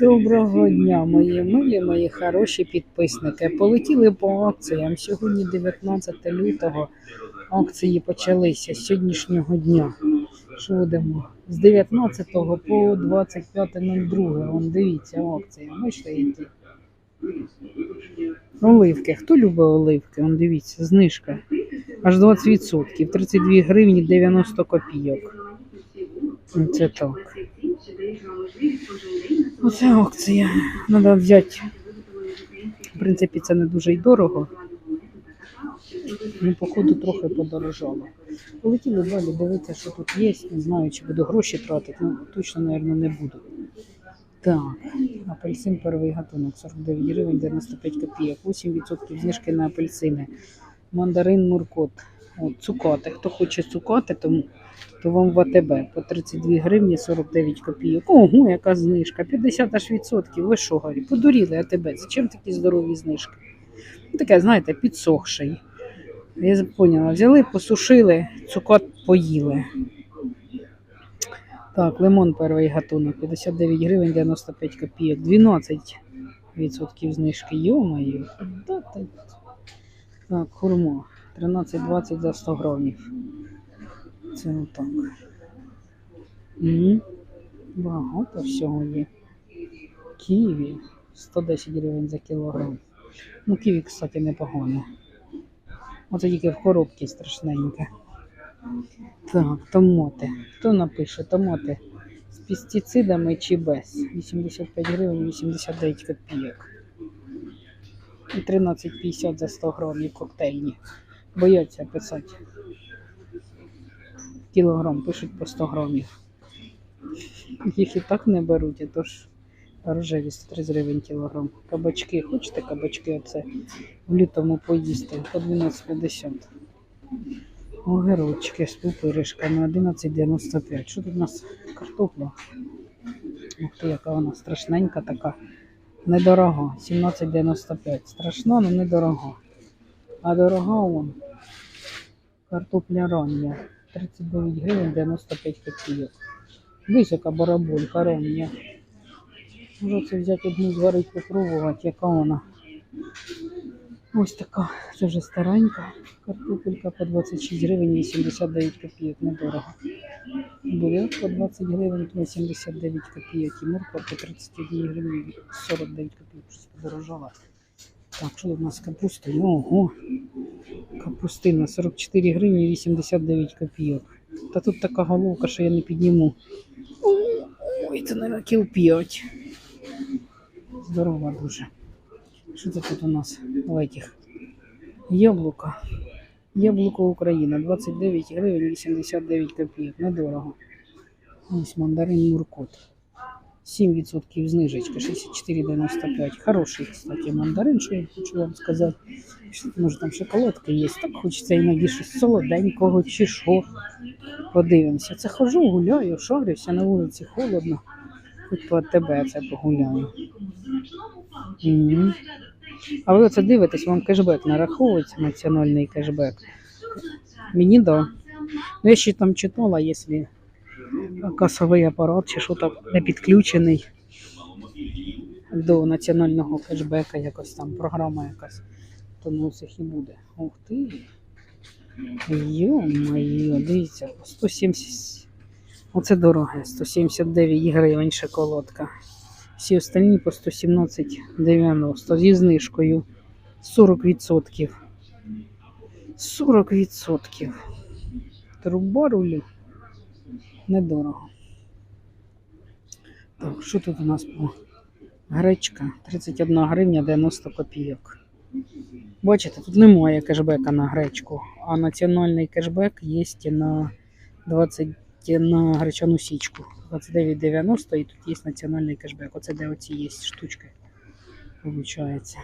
Доброго дня, мої милі, мої хороші підписники. Полетіли по акціям. Сьогодні 19 лютого. Акції почалися з сьогоднішнього дня. Що будемо? З 19 по 25.02. Вон дивіться акції. Бачите, які? Оливки. Хто любить оливки? Вон дивіться, знижка. Аж 20%. 32 гривні 90 копійок. Це так. Оце акція. Треба взяти. В принципі, це не дуже й дорого. Ну, походу, трохи подорожало. Полетіли далі, дивитися, що тут є. Не знаю, чи буду гроші тратити. Ну, точно, мабуть, не буду. Так, апельсин перший гатунок 49 гривень 95 копійок, 8% знижки на апельсини. Мандарин Муркот. От, цукати. Хто хоче цукати, то, то вам в АТБ по 32 гривні 49 копійок. Ого, яка знижка. 50 аж відсотків. Ви що, Гарі? Подуріли АТБ. Зачем такі здорові знижки? Ну, Таке, знаєте, підсохший. Я поняла, взяли, посушили, цукат поїли. Так, лимон перший гатунок, 59 гривень 95 копійок, 12% знижки. Йо-моє. Так, хурма, 13,20 за 100 грамів. Це отак. М, Багато всього є. Ківі 110 гривень за кілограм. Ну, ківі, кстати, непогано. Оце тільки в коробці страшненьке. Так, томати. Хто напише томати з пестицидами чи без? 85 гривень 89 копійок. І 13,50 за 100 грамів коктейльні. Бояться писати. Кілограм пишуть по 100 грамів. Їх і так не беруть, а то ж рожеві 130 гривень кілограм. Кабачки, хочете кабачки оце в лютому поїсти по 12,50. Огірочки з пупиришками 11,95. Що тут у нас картопля? Ух ти, яка вона страшненька така. Недорога. 17,95. Страшна, але недорога. А дорога вон. Картопля рання. 39 гривень 95 копійок. Дивись, яка барабулька рання. Може це взяти одну зварити, попробувати, яка вона. Ось така, це вже старенька. Картопелька по 26 гривень 89 копійок, недорого. Буряк по 20 гривень 89 копійок і морква по 31 гривень 49 копійок, щось подорожала. Так, що у нас капуста? Ого, капустина 44 гривні 89 копійок. Та тут така головка, що я не підніму. Ой, це, мабуть, кіл 5. Здорова дуже. Що це тут у нас в этих? Яблука. Яблуко Україна 29 гривень 89 копійок. Недорого. Ось мандарин Муркот. 7% знижечка, 64,95. Хороший, кстати, мандарин, що я хочу вам сказати. Може там шоколадка є. Так хочеться іноді щось солоденького чи що. Подивимося. Це хожу, гуляю, шарюся на вулиці холодно. Хоч по тебе це погуляю. Мгм. А ви оце дивитесь, вам кешбек нараховується, національний кешбек. Мені да. Ну, я ще там читала, якщо касовий апарат чи що там не підключений до національного кешбека, якось там програма якась, то на усіх і буде. Ух ти. Йо-моє, дивіться, 170. Оце дороге, 179 гривень шоколадка. Всі остальні по 117,90 зі знижкою 40%. 40%. Труба рулю. Недорого. Так, що тут у нас по гречка? 31 гривня 90 копійок. Бачите, тут немає кешбека на гречку, а національний кешбек є на 20 на гречану січку. 29,90 і тут є національний кешбек. Оце де оці є штучки. Получається.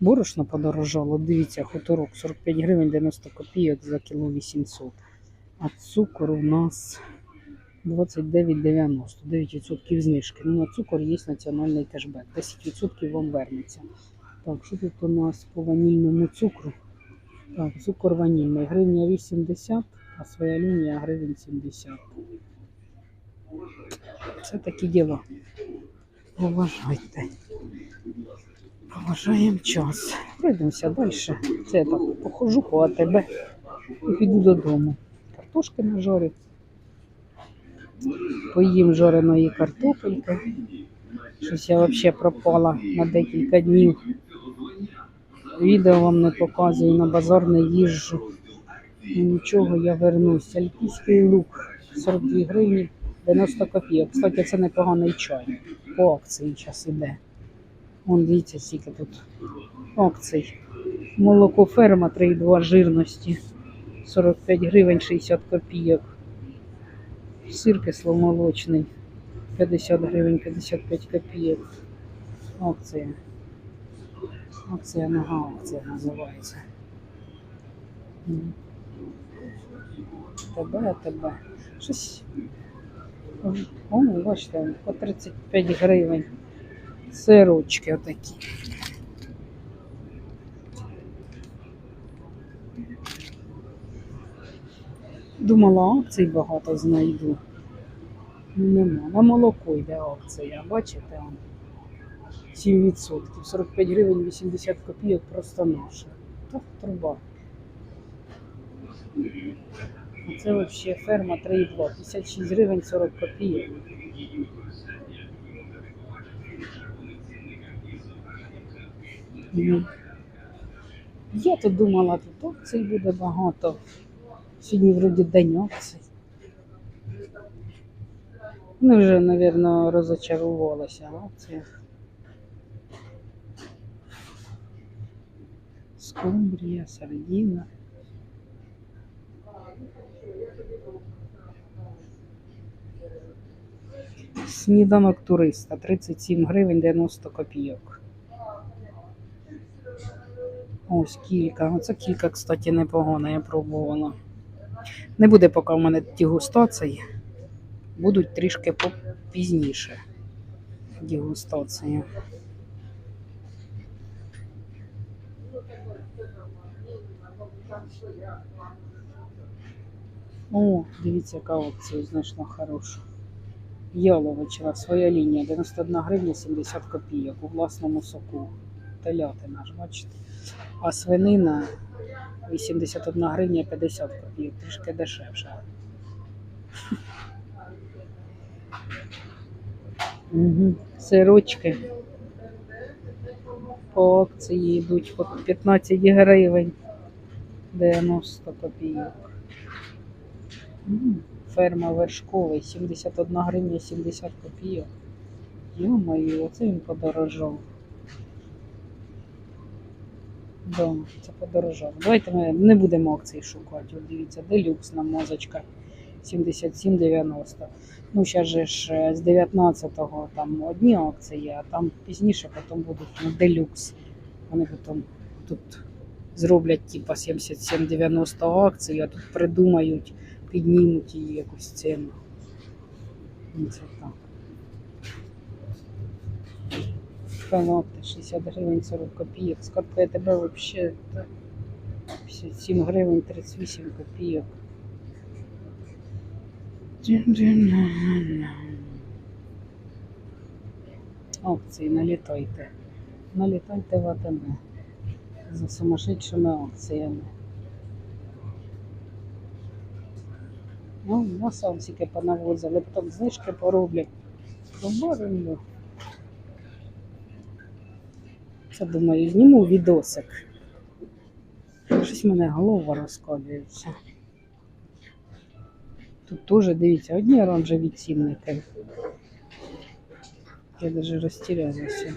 Борошно подорожало. Дивіться, хуторок 45 гривень 90 копійок за кіло 800. А цукор у нас 29,90. 9% знижки. Ну, на цукор є національний кешбек. 10% вам вернеться. Так, що тут у нас по ванільному цукру? Так, цукор ванільний. Гривня 80, а своя лінія гривень 70. Це такі діла. Поважайте. Поважаємо час. Пройдемося далі. Це я так похожу по АТБ і піду додому. Картошки нажарю. Поїм жареної картопельки. Щось я взагалі пропала на декілька днів. Відео вам не показую, на базар не їжджу. Ну, нічого, я вернусь. Альпійський лук 42 гривні 90 копійок. Кстати, це непоганий чай. По акції час іде. Вон дивіться, скільки тут акцій. Молоко ферма 3,2 жирності. 45 гривень 60 копійок. Сир кисломолочний 50 гривень 55 копійок. Акція. Акція нога, акція називається. Тебе, тебе. Щось. О, бачите, по 35 гривень. Сирочки отакі. Думала, акцій багато знайду. Нема. На молоко йде акція, бачите? 7%. 45 гривень 80 копійок просто наша. Та труба. А Це взагалі ферма 3,2. 56 гривень 40 копійок. Я то думала, тут акцій буде багато. Сьогодні вроді день акцій. Ну, вже, мабуть, розочарувалася в акціях. Скумбрія, сардіна. Сніданок туриста 37 гривень 90 копійок. Ось кілька. Оце кілька, кстати, непогано, я пробувала. Не буде поки в мене дегустації. Будуть трішки пізніше. Дегустації. О, дивіться, яка опція знайшла хорошу. Яловичева, своя лінія, 91 гривня 70 копійок у власному соку. Телятина ж, бачите. А свинина 81 гривня 50 копійок, трішки дешевше. Угу. Сирочки по акції йдуть по 15 гривень 90 копійок. Ферма вершковий 71 гривня 70 копійок. Йо-моє, оце він подорожав. Да, це подорожав. Давайте ми не будемо акцій шукати. От дивіться, делюксна мозочка 77,90. Ну, зараз же ж е, з 19-го там одні акції, а там пізніше потім будуть ну, делюкс. Вони потім тут зроблять типа 77,90 акції, а тут придумають, піднімуть її якусь ціну. Ну, Це так. Шоколадки 60 гривень 40 копійок. З тебе взагалі 57 гривень 38 копійок. Акції налітайте. Налітайте в АТБ за сумасшедшими акціями. Ну, на сонцики понавозили, потім знижки пороблять. Поборемо. Це думаю, зніму відосик. Щось в мене голова розкладається. Тут теж, дивіться, одні оранжеві цінники. Я навіть розтірялася.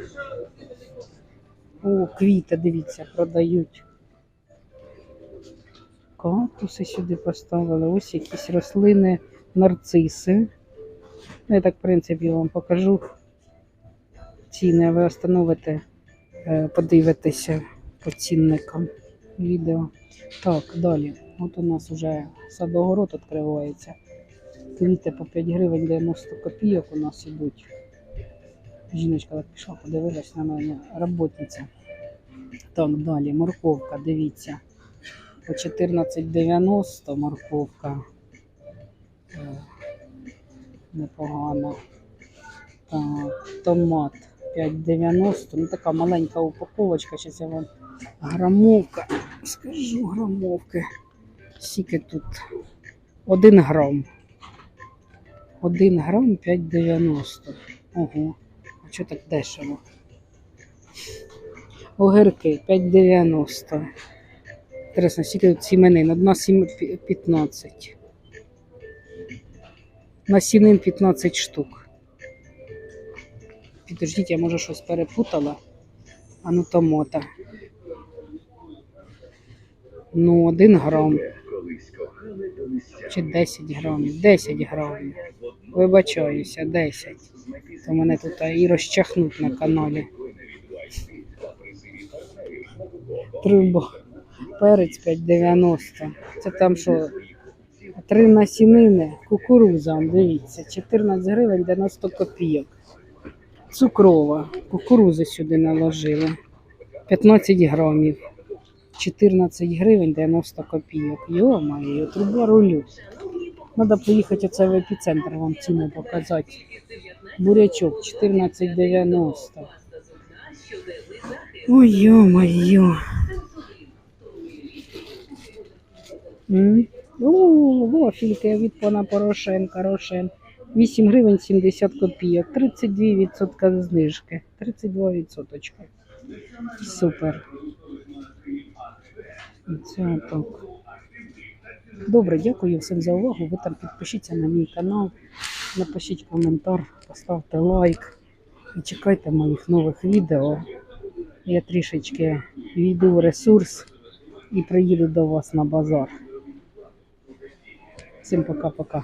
О, квіти, дивіться, продають. Кактуси сюди поставили. Ось якісь рослини, нарциси. Ну, Я так, в принципі, вам покажу ціни, а ви остановите, е, подивитеся по цінникам відео. Так, далі. От у нас вже садогород відкривається. Квіти по 5 гривень 90 копійок у нас ідуть. Жіночка так пішла, подивилась на мене, роботниця. Так, далі, морковка, дивіться. По 14,90 морковка. Е, непогано. Так, томат 5,90. Ну така маленька упаковочка. Зараз я вам грамовка. Скажу грамовки. Скільки тут? 1 грам. 1 грам 5,90. Ого. А що так дешево? Огірки 5,90. Інтересно, скільки тут сіменин? Одна сім 15. На сінин 15 штук. Підождіть, я може щось перепутала. А ну томота. Ну, 1 грам. Чи 10 грамів? 10 грамів. Вибачаюся, 10. То мене тут і розчахнуть на каналі. Труба. Перець 5,90. Це там що? Три насінини, кукуруза, он, дивіться, 14 гривень 90 копійок. Цукрова, кукурузи сюди наложили. 15 грамів. 14 гривень 90 копійок. Йо-моє, труба рулю. Надо поїхати оце в епіцентр вам ціну показати. Бурячок 14,90. Ой, йо-моє. О, вафельки від пана Порошенка, Рошен. 8 гривень 70 копійок, 32% знижки. 32%. Супер. Це так. Добре, дякую всім за увагу. Ви там підпишіться на мій канал, напишіть коментар, поставте лайк і чекайте моїх нових відео. Я трішечки війду в ресурс і приїду до вас на базар. Всім пока-пока.